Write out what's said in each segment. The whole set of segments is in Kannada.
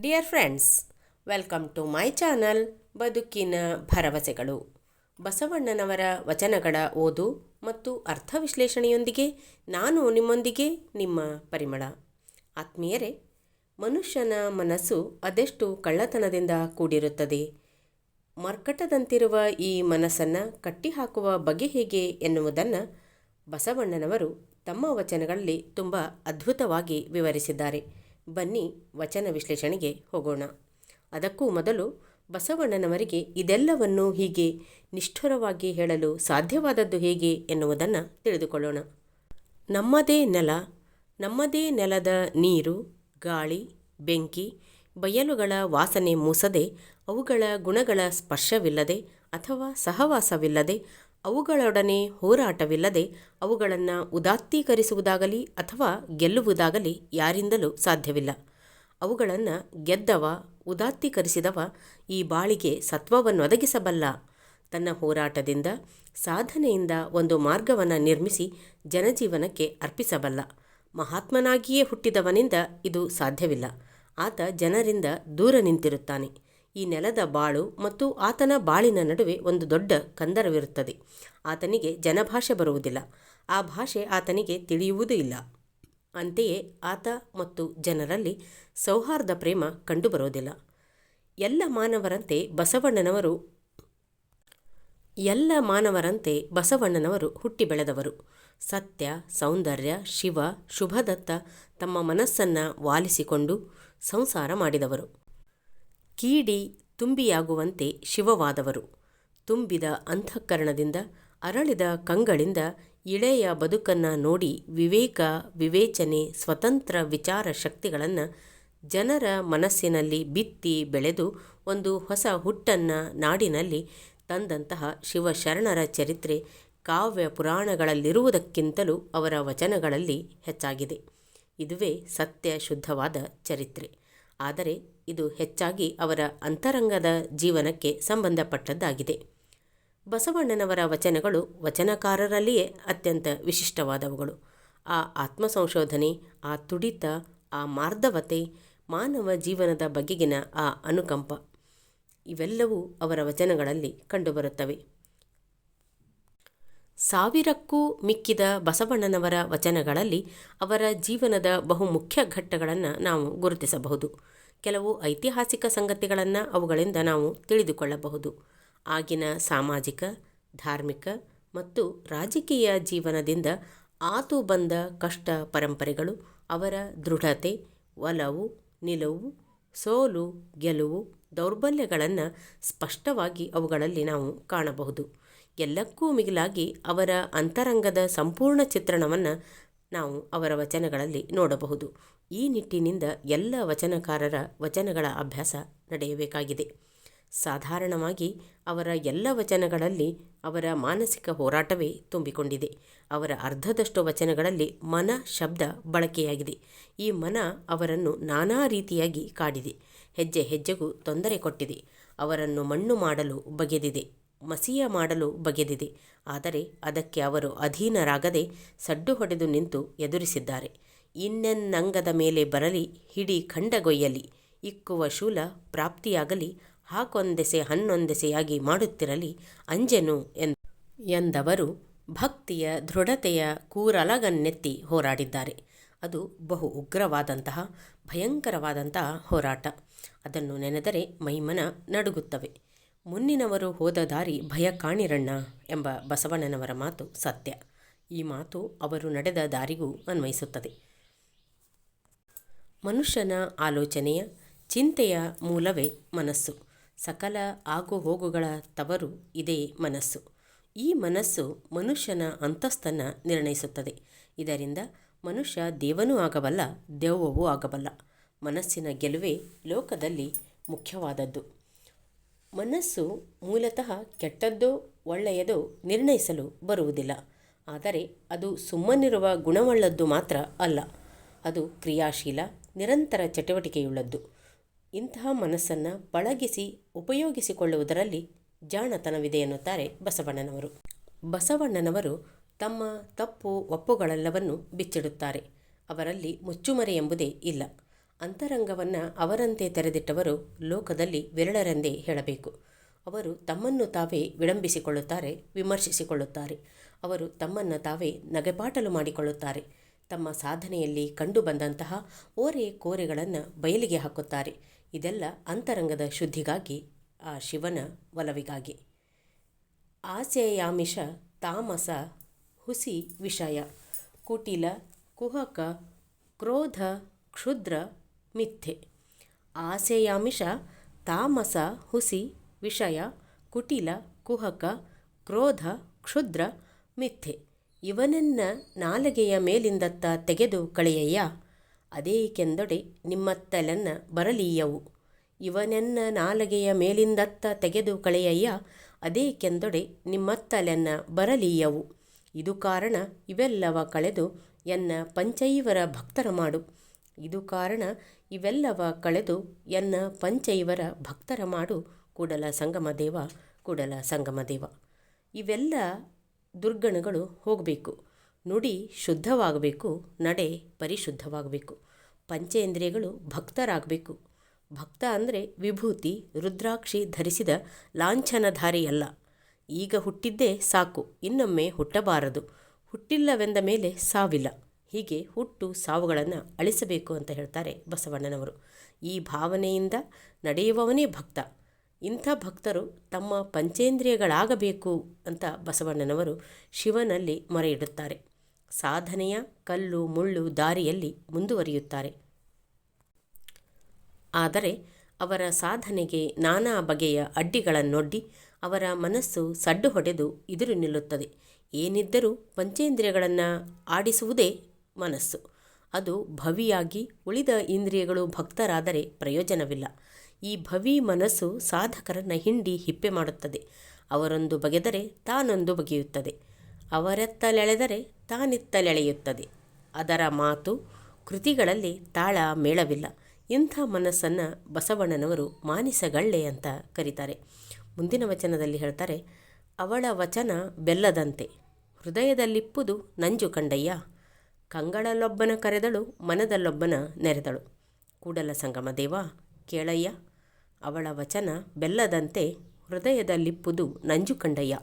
Dear friends welcome to my channel ಬದುಕಿನ ಭರವಸೆಗಳು ಬಸವಣ್ಣನವರ ವಚನಗಳ ಓದು ಮತ್ತು ಅರ್ಥ ವಿಶ್ಲೇಷಣೆಯೊಂದಿಗೆ ನಾನು ನಿಮ್ಮೊಂದಿಗೆ ನಿಮ್ಮ ಪರಿಮಳ. ಆತ್ಮೀಯರೇ, ಮನುಷ್ಯನ ಮನಸ್ಸು ಅದೆಷ್ಟು ಕಳ್ಳತನದಿಂದ ಕೂಡಿರುತ್ತದೆ? ಮರ್ಕಟದಂತಿರುವ ಈ ಮನಸ್ಸನ್ನು ಕಟ್ಟಿಹಾಕುವ ಬಗೆ ಹೇಗೆ ಎನ್ನುವುದನ್ನು ಬಸವಣ್ಣನವರು ತಮ್ಮ ವಚನಗಳಲ್ಲಿ ತುಂಬ ಅದ್ಭುತವಾಗಿ ವಿವರಿಸಿದ್ದಾರೆ. ಬನ್ನಿ ವಚನ ವಿಶ್ಲೇಷಣೆಗೆ ಹೋಗೋಣ. ಅದಕ್ಕೂ ಮೊದಲು ಬಸವಣ್ಣನವರಿಗೆ ಇದೆಲ್ಲವನ್ನು ಹೀಗೆ ನಿಷ್ಠುರವಾಗಿ ಹೇಳಲು ಸಾಧ್ಯವಾದದ್ದು ಹೇಗೆ ಎನ್ನುವುದನ್ನು ತಿಳಿದುಕೊಳ್ಳೋಣ. ನಮ್ಮದೇ ನೆಲ, ನಮ್ಮದೇ ನೆಲದ ನೀರು, ಗಾಳಿ, ಬೆಂಕಿ, ಬಯಲುಗಳ ವಾಸನೆ ಮೂಸದೆ ಅವುಗಳ ಗುಣಗಳ ಸ್ಪರ್ಶವಿಲ್ಲದೆ ಅಥವಾ ಸಹವಾಸವಿಲ್ಲದೆ ಅವುಗಳೊಡನೆ ಹೋರಾಟವಿಲ್ಲದೆ ಅವುಗಳನ್ನು ಉದಾತ್ತೀಕರಿಸುವುದಾಗಲಿ ಅಥವಾ ಗೆಲ್ಲುವುದಾಗಲಿ ಯಾರಿಂದಲೂ ಸಾಧ್ಯವಿಲ್ಲ. ಅವುಗಳನ್ನು ಗೆದ್ದವ, ಉದಾತ್ತೀಕರಿಸಿದವ ಈ ಬಾಳಿಗೆ ಸತ್ವವನ್ನು ಒದಗಿಸಬಲ್ಲ. ತನ್ನ ಹೋರಾಟದಿಂದ, ಸಾಧನೆಯಿಂದ ಒಂದು ಮಾರ್ಗವನ್ನು ನಿರ್ಮಿಸಿ ಜನಜೀವನಕ್ಕೆ ಅರ್ಪಿಸಬಲ್ಲ. ಮಹಾತ್ಮನಾಗಿಯೇ ಹುಟ್ಟಿದವನಿಂದ ಇದು ಸಾಧ್ಯವಿಲ್ಲ. ಆತ ಜನರಿಂದ ದೂರ ನಿಂತಿರುತ್ತಾನೆ. ಈ ನೆಲದ ಬಾಳು ಮತ್ತು ಆತನ ಬಾಳಿನ ನಡುವೆ ಒಂದು ದೊಡ್ಡ ಕಂದರವಿರುತ್ತದೆ. ಆತನಿಗೆ ಜನಭಾಷೆ ಬರುವುದಿಲ್ಲ. ಆ ಭಾಷೆ ಆತನಿಗೆ ತಿಳಿಯುವುದೂ ಇಲ್ಲ. ಅಂತೆಯೇ ಆತ ಮತ್ತು ಜನರಲ್ಲಿ ಸೌಹಾರ್ದ ಪ್ರೇಮ ಕಂಡುಬರುವುದಿಲ್ಲ ಎಲ್ಲ ಮಾನವರಂತೆ ಬಸವಣ್ಣನವರು, ಎಲ್ಲ ಮಾನವರಂತೆ ಬಸವಣ್ಣನವರು ಹುಟ್ಟಿ ಬೆಳೆದವರು. ಸತ್ಯ, ಸೌಂದರ್ಯ, ಶಿವ, ಶುಭದತ್ತ ತಮ್ಮ ಮನಸ್ಸನ್ನು ವಾಲಿಸಿಕೊಂಡು ಸಂಸಾರ ಮಾಡಿದವರು. ಕೀಡಿ ತುಂಬಿಯಾಗುವಂತೆ ಶಿವವಾದವರು. ತುಂಬಿದ ಅಂತಃಕರಣದಿಂದ, ಅರಳಿದ ಕಂಗಳಿಂದ ಇಳೆಯ ಬದುಕನ್ನು ನೋಡಿ ವಿವೇಕ, ವಿವೇಚನೆ, ಸ್ವತಂತ್ರ ವಿಚಾರ ಶಕ್ತಿಗಳನ್ನು ಜನರ ಮನಸ್ಸಿನಲ್ಲಿ ಬಿತ್ತಿ ಬೆಳೆದು ಒಂದು ಹೊಸ ಹುಟ್ಟನ್ನು ನಾಡಿನಲ್ಲಿ ತಂದಂತಹ ಶಿವಶರಣರ ಚರಿತ್ರೆ ಕಾವ್ಯ ಪುರಾಣಗಳಲ್ಲಿರುವುದಕ್ಕಿಂತಲೂ ಅವರ ವಚನಗಳಲ್ಲಿ ಹೆಚ್ಚಾಗಿದೆ. ಇದುವೇ ಸತ್ಯ ಶುದ್ಧವಾದ ಚರಿತ್ರೆ. ಆದರೆ ಇದು ಹೆಚ್ಚಾಗಿ ಅವರ ಅಂತರಂಗದ ಜೀವನಕ್ಕೆ ಸಂಬಂಧಪಟ್ಟದ್ದಾಗಿದೆ. ಬಸವಣ್ಣನವರ ವಚನಗಳು ವಚನಕಾರರಲ್ಲಿಯೇ ಅತ್ಯಂತ ವಿಶಿಷ್ಟವಾದವುಗಳು. ಆ ಆತ್ಮಸಂಶೋಧನೆ, ಆ ತುಡಿತ, ಆ ಮಾರ್ಧವತೆ, ಮಾನವ ಜೀವನದ ಬಗೆಗಿನ ಆ ಅನುಕಂಪ, ಇವೆಲ್ಲವೂ ಅವರ ವಚನಗಳಲ್ಲಿ ಕಂಡುಬರುತ್ತವೆ. ಸಾವಿರಕ್ಕೂ ಮಿಕ್ಕಿದ ಬಸವಣ್ಣನವರ ವಚನಗಳಲ್ಲಿ ಅವರ ಜೀವನದ ಬಹುಮುಖ್ಯ ಘಟ್ಟಗಳನ್ನು ನಾವು ಗುರುತಿಸಬಹುದು. ಕೆಲವು ಐತಿಹಾಸಿಕ ಸಂಗತಿಗಳನ್ನು ಅವುಗಳಿಂದ ನಾವು ತಿಳಿದುಕೊಳ್ಳಬಹುದು. ಆಗಿನ ಸಾಮಾಜಿಕ, ಧಾರ್ಮಿಕ ಮತ್ತು ರಾಜಕೀಯ ಜೀವನದಿಂದ ಆತು ಬಂದ ಕಷ್ಟ ಪರಂಪರೆಗಳು ಅವರ ದೃಢತೆ, ಒಲವು, ನಿಲುವು, ಸೋಲು, ಗೆಲುವು, ದೌರ್ಬಲ್ಯಗಳನ್ನು ಸ್ಪಷ್ಟವಾಗಿ ಅವುಗಳಲ್ಲಿ ನಾವು ಕಾಣಬಹುದು. ಎಲ್ಲಕ್ಕೂ ಮಿಗಿಲಾಗಿ ಅವರ ಅಂತರಂಗದ ಸಂಪೂರ್ಣ ಚಿತ್ರಣವನ್ನು ನಾವು ಅವರ ವಚನಗಳಲ್ಲಿ ನೋಡಬಹುದು. ಈ ನಿಟ್ಟಿನಿಂದ ಎಲ್ಲ ವಚನಕಾರರ ವಚನಗಳ ಅಭ್ಯಾಸ ನಡೆಯಬೇಕಾಗಿದೆ. ಸಾಧಾರಣವಾಗಿ ಅವರ ಎಲ್ಲ ವಚನಗಳಲ್ಲಿ ಅವರ ಮಾನಸಿಕ ಹೋರಾಟವೇ ತುಂಬಿಕೊಂಡಿದೆ. ಅವರ ಅರ್ಧದಷ್ಟು ವಚನಗಳಲ್ಲಿ ಮನ ಶಬ್ದ ಬಳಕೆಯಾಗಿದೆ. ಈ ಮನ ಅವರನ್ನು ನಾನಾ ರೀತಿಯಾಗಿ ಕಾಡಿದೆ. ಹೆಜ್ಜೆ ಹೆಜ್ಜೆಗೂ ತೊಂದರೆ ಕೊಟ್ಟಿದೆ. ಅವರನ್ನು ಮಣ್ಣು ಮಾಡಲು ಬಗೆದಿದೆ. ಮಸಿಯ ಮಾಡಲು ಬಗೆದಿದೆ. ಆದರೆ ಅದಕ್ಕೆ ಅವರು ಅಧೀನರಾಗದೆ ಸಡ್ಡು ಹೊಡೆದು ನಿಂತು ಎದುರಿಸಿದ್ದಾರೆ. ಇನ್ನೆನ್ನಂಗದ ಮೇಲೆ ಬರಲಿ, ಹಿಡಿ ಖಂಡಗೊಯ್ಯಲಿ. ಇಕ್ಕುವ ಶೂಲ ಪ್ರಾಪ್ತಿಯಾಗಲಿ, ಹಾಕೊಂದೆಸೆ ಹನ್ನೊಂದೆಸೆಯಾಗಿ ಮಾಡುತ್ತಿರಲಿ, ಅಂಜೆನು ಎಂದವರು ಭಕ್ತಿಯ ದೃಢತೆಯ ಕೂರಲಗನ್ನೆತ್ತಿ ಹೋರಾಡಿದ್ದಾರೆ. ಅದು ಬಹು ಉಗ್ರವಾದಂತಹ, ಭಯಂಕರವಾದಂತಹ ಹೋರಾಟ. ಅದನ್ನು ನೆನೆದರೆ ಮೈಮನ ನಡುಗುತ್ತವೆ. ಮುನ್ನಿನವರು ಹೋದ ದಾರಿ ಭಯ ಕಾಣಿರಣ್ಣ ಎಂಬ ಬಸವಣ್ಣನವರ ಮಾತು ಸತ್ಯ. ಈ ಮಾತು ಅವರು ನಡೆದ ದಾರಿಗೂ ಅನ್ವಯಿಸುತ್ತದೆ. ಮನುಷ್ಯನ ಆಲೋಚನೆಯ, ಚಿಂತೆಯ ಮೂಲವೇ ಮನಸ್ಸು. ಸಕಲ ಆಗು ಹೋಗುಗಳ ತವರು ಇದೇ ಮನಸ್ಸು. ಈ ಮನಸ್ಸು ಮನುಷ್ಯನ ಅಂತಸ್ತನ್ನು ನಿರ್ಣಯಿಸುತ್ತದೆ. ಇದರಿಂದ ಮನುಷ್ಯ ದೇವನೂ ಆಗಬಲ್ಲ, ದೆವ್ವವೂ ಆಗಬಲ್ಲ. ಮನಸ್ಸಿನ ಗೆಲುವೇ ಲೋಕದಲ್ಲಿ ಮುಖ್ಯವಾದದ್ದು. ಮನಸ್ಸು ಮೂಲತಃ ಕೆಟ್ಟದ್ದೋ ಒಳ್ಳೆಯದೋ ನಿರ್ಣಯಿಸಲು ಬರುವುದಿಲ್ಲ. ಆದರೆ ಅದು ಸುಮ್ಮನಿರುವ ಗುಣವುಳ್ಳದ್ದು ಮಾತ್ರ ಅಲ್ಲ. ಅದು ಕ್ರಿಯಾಶೀಲ, ನಿರಂತರ ಚಟುವಟಿಕೆಯುಳ್ಳದ್ದು. ಇಂತಹ ಮನಸ್ಸನ್ನು ಪಳಗಿಸಿ ಉಪಯೋಗಿಸಿಕೊಳ್ಳುವುದರಲ್ಲಿ ಜಾಣತನವಿದೆ ಎನ್ನುತ್ತಾರೆ ಬಸವಣ್ಣನವರು. ಬಸವಣ್ಣನವರು ತಮ್ಮ ತಪ್ಪು ಒಪ್ಪುಗಳೆಲ್ಲವನ್ನು ಬಿಚ್ಚಿಡುತ್ತಾರೆ. ಅವರಲ್ಲಿ ಮುಚ್ಚುಮರೆ ಎಂಬುದೇ ಇಲ್ಲ. ಅಂತರಂಗವನ್ನು ಅವರಂತೆ ತೆರೆದಿಟ್ಟವರು ಲೋಕದಲ್ಲಿ ವಿರಳರೆಂದೇ ಹೇಳಬೇಕು. ಅವರು ತಮ್ಮನ್ನು ತಾವೇ ವಿಳಂಬಿಸಿಕೊಳ್ಳುತ್ತಾರೆ, ವಿಮರ್ಶಿಸಿಕೊಳ್ಳುತ್ತಾರೆ. ಅವರು ತಮ್ಮನ್ನು ತಾವೇ ನಗೆಪಾಟಲು ಮಾಡಿಕೊಳ್ಳುತ್ತಾರೆ. ತಮ್ಮ ಸಾಧನೆಯಲ್ಲಿ ಕಂಡುಬಂದಂತಹ ಓರೆ ಕೋರೆಗಳನ್ನು ಬಯಲಿಗೆ ಹಾಕುತ್ತಾರೆ. ಇದೆಲ್ಲ ಅಂತರಂಗದ ಶುದ್ಧಿಗಾಗಿ, ಆ ಶಿವನ ಒಲವಿಗಾಗಿ. ಆಸೆಯಾಮಿಷ ತಾಮಸ ಹುಸಿ ವಿಷಯ. ಕುಟಿಲ ಕುಹಕ ಕ್ರೋಧ ಕ್ಷುದ್ರ ಮಿಥ್ಯೆ. ಆಸೆಯಾಮಿಷ, ತಾಮಸ, ಹುಸಿ, ವಿಷಯ, ಕುಟಿಲ, ಕುಹಕ, ಕ್ರೋಧ, ಕ್ಷುದ್ರ, ಮಿಥ್ಯೆ. ಇವನನ್ನ ನಾಲಗೆಯ ಮೇಲಿಂದತ್ತ ತೆಗೆದು ಕಳೆಯಯ್ಯ. ಅದೇಕೆಂದೊಡೆ ನಿಮ್ಮತ್ತಲನ್ನ ಬರಲೀಯವು. ಇವನನ್ನ ನಾಲಗೆಯ ಮೇಲಿಂದತ್ತ ತೆಗೆದು ಕಳೆಯಯ್ಯ. ಅದೇಕೆಂದೊಡೆ ನಿಮ್ಮತ್ತಲೆನ್ನ ಬರಲೀಯವು. ಇದು ಕಾರಣ ಇವೆಲ್ಲವ ಕಳೆದು ಎನ್ನ ಪಂಚೈವರ ಭಕ್ತರ ಮಾಡು. ಇದು ಕಾರಣ ಇವೆಲ್ಲವ ಕಳೆದು ಎನ್ನ ಪಂಚೈವರ ಭಕ್ತರ ಮಾಡು ಕೂಡಲ ಸಂಗಮ ದೇವ, ಕೂಡಲ ಸಂಗಮ ದೇವ. ಇವೆಲ್ಲ ದುರ್ಗಣಗಳು ಹೋಗಬೇಕು. ನುಡಿ ಶುದ್ಧವಾಗಬೇಕು, ನಡೆ ಪರಿಶುದ್ಧವಾಗಬೇಕು. ಪಂಚೇಂದ್ರಿಯಗಳು ಭಕ್ತರಾಗಬೇಕು. ಭಕ್ತ ಅಂದರೆ ವಿಭೂತಿ, ರುದ್ರಾಕ್ಷಿ ಧರಿಸಿದ ಲಾಂಛನಧಾರಿಯಲ್ಲ. ಈಗ ಹುಟ್ಟಿದ್ದೇ ಸಾಕು, ಇನ್ನೊಮ್ಮೆ ಹುಟ್ಟಬಾರದು. ಹುಟ್ಟಿಲ್ಲವೆಂದ ಮೇಲೆ ಸಾವಿಲ್ಲ. ಹೀಗೆ ಹುಟ್ಟು ಸಾವುಗಳನ್ನು ಅಳಿಸಬೇಕು ಅಂತ ಹೇಳ್ತಾರೆ ಬಸವಣ್ಣನವರು. ಈ ಭಾವನೆಯಿಂದ ನಡೆಯುವವನೇ ಭಕ್ತ. ಇಂಥ ಭಕ್ತರು ತಮ್ಮ ಪಂಚೇಂದ್ರಿಯಗಳಾಗಬೇಕು ಅಂತ ಬಸವಣ್ಣನವರು ಶಿವನಲ್ಲಿ ಮೊರೆಯಿಡುತ್ತಾರೆ. ಸಾಧನೆಯ ಕಲ್ಲು, ಮುಳ್ಳು, ದಾರಿಯಲ್ಲಿ ಮುಂದುವರಿಯುತ್ತಾರೆ. ಆದರೆ ಅವರ ಸಾಧನೆಗೆ ನಾನಾ ಬಗೆಯ ಅಡ್ಡಿಗಳನ್ನೊಡ್ಡಿ ಅವರ ಮನಸ್ಸು ಸಡ್ಡು ಹೊಡೆದು ಎದುರು ನಿಲ್ಲುತ್ತದೆ. ಏನಿದ್ದರೂ ಪಂಚೇಂದ್ರಿಯಗಳನ್ನು ಆಡಿಸುವುದೇ ಮನಸ್ಸು. ಅದು ಭವಿಯಾಗಿ ಉಳಿದ ಇಂದ್ರಿಯಗಳು ಭಕ್ತರಾದರೆ ಪ್ರಯೋಜನವಿಲ್ಲ. ಈ ಭವಿ ಮನಸ್ಸು ಸಾಧಕರನ್ನು ಹಿಂಡಿ ಹಿಪ್ಪೆ ಮಾಡುತ್ತದೆ. ಅವರೊಂದು ಬಗೆದರೆ ತಾನೊಂದು ಬಗೆಯುತ್ತದೆ. ಅವರೆತ್ತಲೆಳೆದರೆ ತಾನಿತ್ತಲೆಳೆಯುತ್ತದೆ. ಅದರ ಮಾತು ಕೃತಿಗಳಲ್ಲಿ ತಾಳ ಮೇಳವಿಲ್ಲ. ಇಂಥ ಮನಸ್ಸನ್ನು ಬಸವಣ್ಣನವರು ಮಾನಿಸಗಳ್ಳೆ ಅಂತ ಕರೀತಾರೆ. ಮುಂದಿನ ವಚನದಲ್ಲಿ ಹೇಳ್ತಾರೆ, ಅವಳ ವಚನ ಬೆಲ್ಲದಂತೆ. ಹೃದಯದಲ್ಲಿಪ್ಪುದು ನಂಜು ಕಂಡಯ್ಯ ಕಂಗಳಲ್ಲೊಬ್ಬನ ಕರೆದಳು, ಮನದಲ್ಲೊಬ್ಬನ ನೆರೆದಳು. ಕೂಡಲ ಸಂಗಮ ದೇವ, ಕೇಳಯ್ಯ, ಅವಳ ವಚನ ಬೆಲ್ಲದಂತೆ ಹೃದಯದಲ್ಲಿಪ್ಪುದು ನಂಜು ಕಂಡಯ್ಯ.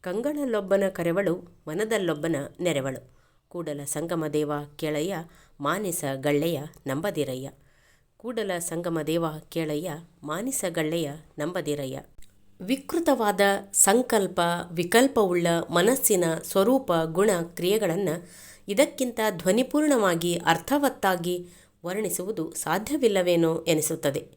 ಕಂಗಳಲ್ಲೊಬ್ಬನ ಕರೆವಳು, ಮನದಲ್ಲೊಬ್ಬನ ನೆರೆವಳು. ಕೂಡಲ ಸಂಗಮ ದೇವ, ಕೇಳಯ್ಯ, ಮಾನಿಸ ಗಳ್ಳೆಯ ನಂಬದಿರಯ್ಯ. ಕೂಡಲ ಸಂಗಮ ದೇವ, ಕೇಳಯ್ಯ, ಮಾನಿಸ ಗಳ್ಳೆಯ ನಂಬದಿರಯ್ಯ. ವಿಕೃತವಾದ ಸಂಕಲ್ಪ, ವಿಕಲ್ಪವುಳ್ಳ ಮನಸ್ಸಿನ ಸ್ವರೂಪ, ಗುಣ, ಕ್ರಿಯೆಗಳನ್ನು ಇದಕ್ಕಿಂತ ಧ್ವನಿಪೂರ್ಣವಾಗಿ, ಅರ್ಥವತ್ತಾಗಿ ವರ್ಣಿಸುವುದು ಸಾಧ್ಯವಿಲ್ಲವೇನೋ ಎನಿಸುತ್ತದೆ.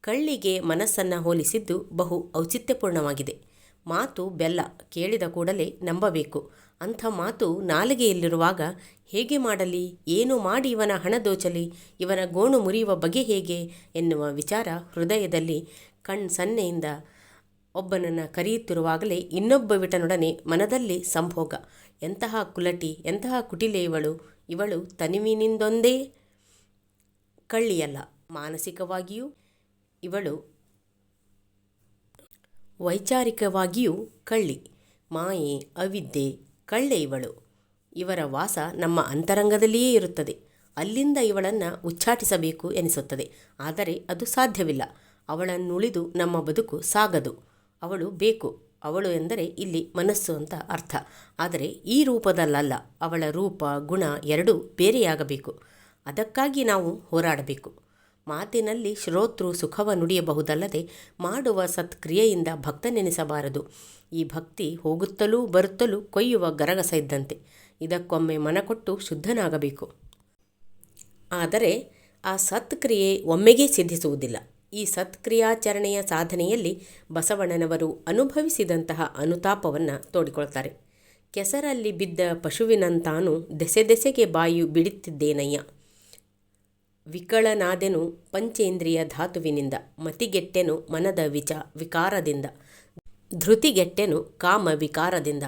ಕಳ್ಳಿಗೆ ಮನಸ್ಸನ್ನು ಹೋಲಿಸಿದ್ದು ಬಹು ಔಚಿತ್ಯಪೂರ್ಣವಾಗಿದೆ. ಮಾತು ಬೆಲ್ಲ, ಕೇಳಿದ ಕೂಡಲೇ ನಂಬಬೇಕು. ಅಂಥ ಮಾತು ನಾಲಿಗೆಯಲ್ಲಿರುವಾಗ ಹೇಗೆ ಮಾಡಲಿ, ಏನು ಮಾಡಿ ಇವನ ಹಣ ದೋಚಲಿ, ಇವನ ಗೋಣು ಮುರಿಯುವ ಬಗೆ ಹೇಗೆ ಎನ್ನುವ ವಿಚಾರ ಹೃದಯದಲ್ಲಿ ಕಣ್ ಸನ್ನೆಯಿಂದ ಒಬ್ಬನನ್ನು ಕರೆಯುತ್ತಿರುವಾಗಲೇ ಇನ್ನೊಬ್ಬ ವಿಟನೊಡನೆ ಮನದಲ್ಲಿ ಸಂಭೋಗ. ಎಂತಹ ಕುಲಟಿ, ಎಂತಹ ಕುಟಿಲೆ ಇವಳು? ಇವಳು ತನಿವಿನಿಂದೊಂದೇ ಕಳ್ಳಿಯಲ್ಲ, ಮಾನಸಿಕವಾಗಿಯೂ ಇವಳು ವೈಚಾರಿಕವಾಗಿಯೂ ಕಳ್ಳಿ. ಮಾಯೆ, ಅವಿದ್ಯೆ, ಕಳ್ಳೆ ಇವಳು. ಇವರ ವಾಸ ನಮ್ಮ ಅಂತರಂಗದಲ್ಲಿಯೇ ಇರುತ್ತದೆ. ಅಲ್ಲಿಂದ ಇವಳನ್ನು ಉಚ್ಚಾಟಿಸಬೇಕು ಎನಿಸುತ್ತದೆ. ಆದರೆ ಅದು ಸಾಧ್ಯವಿಲ್ಲ. ಅವಳನ್ನುಳಿದು ನಮ್ಮ ಬದುಕು ಸಾಗದು. ಅವಳು ಬೇಕು. ಅವಳು ಎಂದರೆ ಇಲ್ಲಿ ಮನಸ್ಸು ಅಂತ ಅರ್ಥ. ಆದರೆ ಈ ರೂಪದಲ್ಲಲ್ಲ, ಅವಳ ರೂಪ, ಗುಣ ಎರಡೂ ಬೇರೆಯಾಗಬೇಕು. ಅದಕ್ಕಾಗಿ ನಾವು ಹೋರಾಡಬೇಕು. ಮಾತಿನಲ್ಲಿ ಶ್ರೋತೃ ಸುಖವ ನುಡಿಯಬಹುದಲ್ಲದೆ ಮಾಡುವ ಸತ್ಕ್ರಿಯೆಯಿಂದ ಭಕ್ತನೆನಿಸಬಾರದು. ಈ ಭಕ್ತಿ ಹೋಗುತ್ತಲೂ ಬರುತ್ತಲೂ ಕೊಯ್ಯುವ ಗರಗಸ ಇದ್ದಂತೆ. ಇದಕ್ಕೊಮ್ಮೆ ಮನಕೊಟ್ಟು ಶುದ್ಧನಾಗಬೇಕು. ಆದರೆ ಆ ಸತ್ಕ್ರಿಯೆ ಒಮ್ಮೆಗೇ ಸಿದ್ಧಿಸುವುದಿಲ್ಲ. ಈ ಸತ್ಕ್ರಿಯಾಚರಣೆಯ ಸಾಧನೆಯಲ್ಲಿ ಬಸವಣ್ಣನವರು ಅನುಭವಿಸಿದಂತಹ ಅನುತಾಪವನ್ನು ತೋಡಿಕೊಳ್ತಾರೆ. ಕೆಸರಲ್ಲಿ ಬಿದ್ದ ಪಶುವಿನಂತಾನು ದೆಸೆ ದೆಸೆಗೆ ಬಾಯಿ ಬಿಡುತ್ತಿದ್ದೇನಯ್ಯ. ವಿಕಳನಾದೆನು ಪಂಚೇಂದ್ರಿಯ ಧಾತುವಿನಿಂದ, ಮತಿಗೆಟ್ಟೆನು ಮನದ ವಿಚ ವಿಕಾರದಿಂದ, ಧೃತಿಗೆಟ್ಟೆನು ಕಾಮ ವಿಕಾರದಿಂದ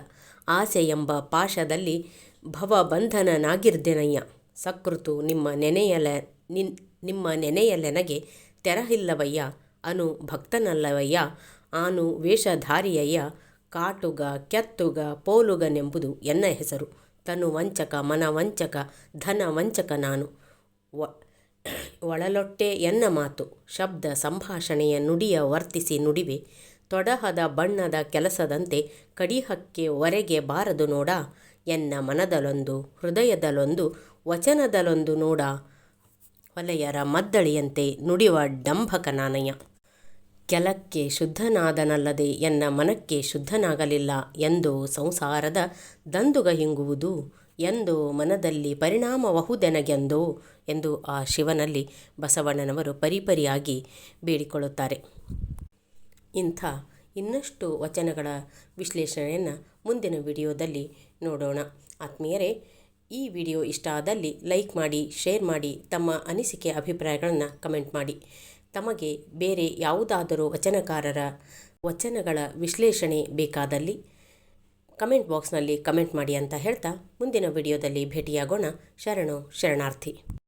ಆಸೆ ಎಂಬ ಪಾಶದಲ್ಲಿ ಭವಬಂಧನನಾಗಿರ್ದೆನಯ್ಯ. ಸಕೃತು ನಿಮ್ಮ ನೆನೆಯಲ ನಿನ್ ನಿಮ್ಮ ನೆನೆಯಲೆನಗೆ ತೆರಹಿಲ್ಲವಯ್ಯ, ಅನು ಭಕ್ತನಲ್ಲವಯ್ಯ, ಆನು ವೇಷಧಾರಿಯಯ್ಯ, ಕಾಟುಗ, ಕೆತ್ತುಗ, ಪೋಲುಗನೆಂಬುದು ಎನ್ನ ಹೆಸರು. ತನು ವಂಚಕ, ಮನ ವಂಚಕ, ಧನ ವಂಚಕ ನಾನು. ಒಳಲೊಟ್ಟೆ ಎನ್ನ ಮಾತು, ಶಬ್ದ ಸಂಭಾಷಣೆಯ ನುಡಿಯ ವರ್ತಿಸಿ ನುಡಿವೆ. ತೊಡಹದ ಬಣ್ಣದ ಕೆಲಸದಂತೆ ಕಡಿಹಕ್ಕೆ ಒರೆಗೆ ಬಾರದು ನೋಡ. ಎನ್ನ ಮನದಲೊಂದು, ಹೃದಯದಲೊಂದು, ವಚನದಲೊಂದು ನೋಡ. ಹೊಲೆಯರ ಮದ್ದಳೆಯಂತೆ ನುಡಿವ ಡಂಭಕನಾನಯ ಕೆಲಕ್ಕೆ ಶುದ್ಧನಾದನಲ್ಲದೆ ಎನ್ನ ಮನಕ್ಕೆ ಶುದ್ಧನಾಗಲಿಲ್ಲ ಎಂದೋ ಸಂಸಾರದ ದಂದುಗ ಹಿಂಗುವುದು, ಎಂದೋ ಮನದಲ್ಲಿ ಪರಿಣಾಮವಹುದೆನಗೆಂದೋ ಎಂದು ಆ ಶಿವನಲ್ಲಿ ಬಸವಣ್ಣನವರು ಪರಿಪರಿಯಾಗಿ ಬೇಡಿಕೊಳ್ಳುತ್ತಾರೆ. ಇಂಥ ಇನ್ನಷ್ಟು ವಚನಗಳ ವಿಶ್ಲೇಷಣೆಯನ್ನು ಮುಂದಿನ ವಿಡಿಯೋದಲ್ಲಿ ನೋಡೋಣ. ಆತ್ಮೀಯರೇ ಈ ವಿಡಿಯೋ ಇಷ್ಟ ಆದಲ್ಲಿ ಲೈಕ್ ಮಾಡಿ, ಶೇರ್ ಮಾಡಿ, ತಮ್ಮ ಅನಿಸಿಕೆ, ಅಭಿಪ್ರಾಯಗಳನ್ನು ಕಮೆಂಟ್ ಮಾಡಿ. ತಮಗೆ ಬೇರೆ ಯಾವುದಾದರೂ ವಚನಕಾರರ ವಚನಗಳ ವಿಶ್ಲೇಷಣೆ ಬೇಕಾದಲ್ಲಿ ಕಮೆಂಟ್ ಬಾಕ್ಸ್ನಲ್ಲಿ ಕಮೆಂಟ್ ಮಾಡಿ ಅಂತ ಹೇಳ್ತಾ ಮುಂದಿನ ವಿಡಿಯೋದಲ್ಲಿ ಭೇಟಿಯಾಗೋಣ. ಶರಣು ಶರಣಾರ್ಥಿ.